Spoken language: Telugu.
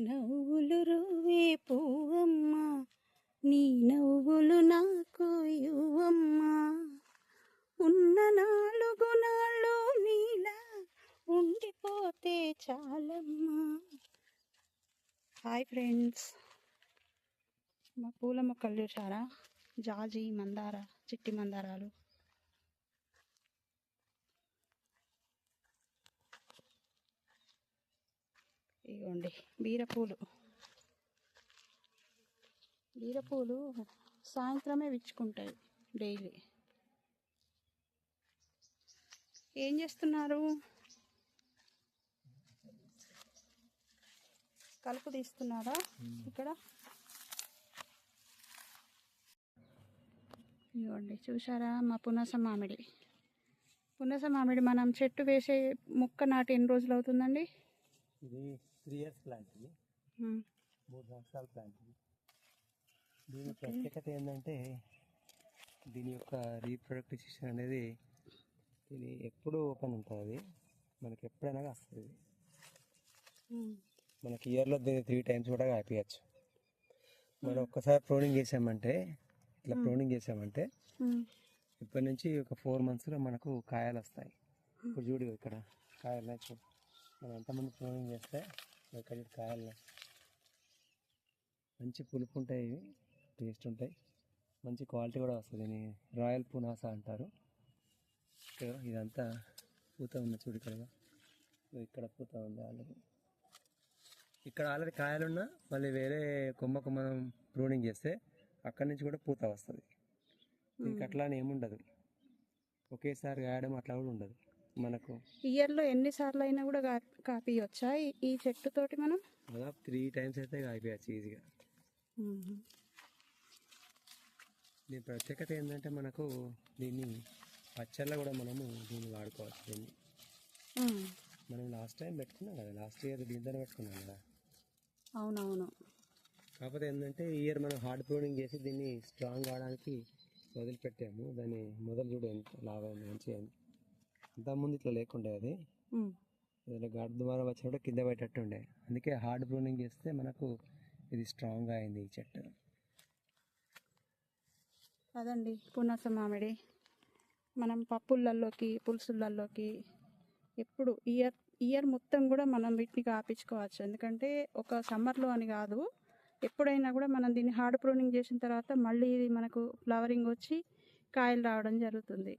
నవ్వులు రువే పువ్వమ్మ నీ నవ్వులు నాకు యువమ్మ ఉన్న నాలుగు నాళ్ళు నీలా ఉండిపోతే చాలమ్మా. Hi friends. మా పూల మొక్కలు చూసారా జాజి మందార చిట్టి మందారాలు. ఇగోండి బీరపూలు బీరపూలు సాయంత్రమే విచ్చుకుంటాయి డైలీ. ఏం చేస్తున్నారు? కలుపు తీస్తున్నారా ఇక్కడ? ఇవ్వండి చూసారా మా పునస మామిడి. పునస మామిడి మనం చెట్టు వేసే మొక్క నాటి ఎన్ని రోజులు అవుతుందండి? ఇది త్రీ ఇయర్స్ ప్లాంట్ ఇది. ఉమ్, మూడు సంవత్సరాల ప్లాంట్ ఇది. దీని ప్రత్యేకత ఏంటంటే దీని యొక్క రీప్రొడక్టివ్ సిస్టమ్ అనేది ఇది ఎప్పుడు ఓపెన్ ఉంటుంది. మనకి ఎప్పుడైనా వస్తుంది. ఉమ్, మనకి ఇయర్లో దీన్ని త్రీ టైమ్స్ కూడా కాపీయచ్చు. మనం ఒక్కసారి ప్రోనింగ్ చేసామంటే ఇట్లా ప్రోనింగ్ చేసామంటే ఇప్పటి నుంచి ఒక ఫోర్ మంత్స్లో మనకు కాయలు వస్తాయి. ఇప్పుడు చూడు ఇక్కడ కాయలు చూడు. మనం ఎంతమంది ప్రోనింగ్ చేస్తే ఇక్కడ కాయలు. మంచి పులుపు ఉంటాయి ఇవి టేస్ట్ ఉంటాయి. మంచి క్వాలిటీ కూడా వస్తుంది. దీన్ని రాయల్ పునాస అంటారు. ఇదంతా పూత ఉంది చూడు ఇక్కడ. ఇక్కడ పూత ఉంది ఆల్రెడీ. ఇక్కడ ఆల్రెడీ కాయలున్నా మళ్ళీ వేరే కొమ్మకు మనం ప్రూనింగ్ చేస్తే అక్కడి నుంచి కూడా పూత వస్తుంది. దీనికి అట్లా అని ఏముండదు. ఒకేసారి కాయడం అట్లా కూడా ఉండదు. మనకు. ఇయర్లో ఎన్నిసార్లు అయినా కూడా కా కాపీయొచ్చా? ఈ- చెట్టుతోటి మనం? దాదాపు త్రీ టైమ్స్ అయితే కాయిపోయచ్చు ఈజీగా. దీని ప్రత్యేకత ఏంటంటే మనకు దీన్ని పచ్చళ్ళ కూడా మనము దీన్ని వాడుకోవచ్చు దీన్ని. మనం లాస్ట్ టైం పెట్టుకున్నాం కదా లాస్ట్ ఇయర్ దీంతోనే పెట్టుకున్నాం కదా. అవునవును. కాకపోతే ఏంటంటే ఈ ఇయర్ మనం హార్డ్ ప్రూనింగ్ చేసి దీన్ని స్ట్రాంగ్ అవడానికి వదిలిపెట్టాము. దాన్ని మొదలు చూడు ఎంత లాభం మంచిగా అయింది ఇంతకుముందు ఇట్లా లేకుండే అది. ఏదైనా గాడి ద్వారా వచ్చినప్పుడు కింద పెట్టట్టు ఉండే అందుకే హార్డ్ ప్రూనింగ్ చేస్తే మనకు ఇది స్ట్రాంగ్గా అయింది ఈ చెట్టు. అదండి పునస మామిడి మనం పప్పులల్లోకి పులుసులల్లోకి ఎప్పుడు ఇయర్ ఇయర్ మొత్తం కూడా మనం వీటిని కాపించుకోవచ్చు. ఎందుకంటే ఒక సమ్మర్లో అని కాదు ఎప్పుడైనా కూడా మనం దీన్ని హార్డ్ ప్రూనింగ్ చేసిన తర్వాత మళ్ళీ ఇది మనకు ఫ్లవరింగ్ వచ్చి కాయలు రావడం జరుగుతుంది.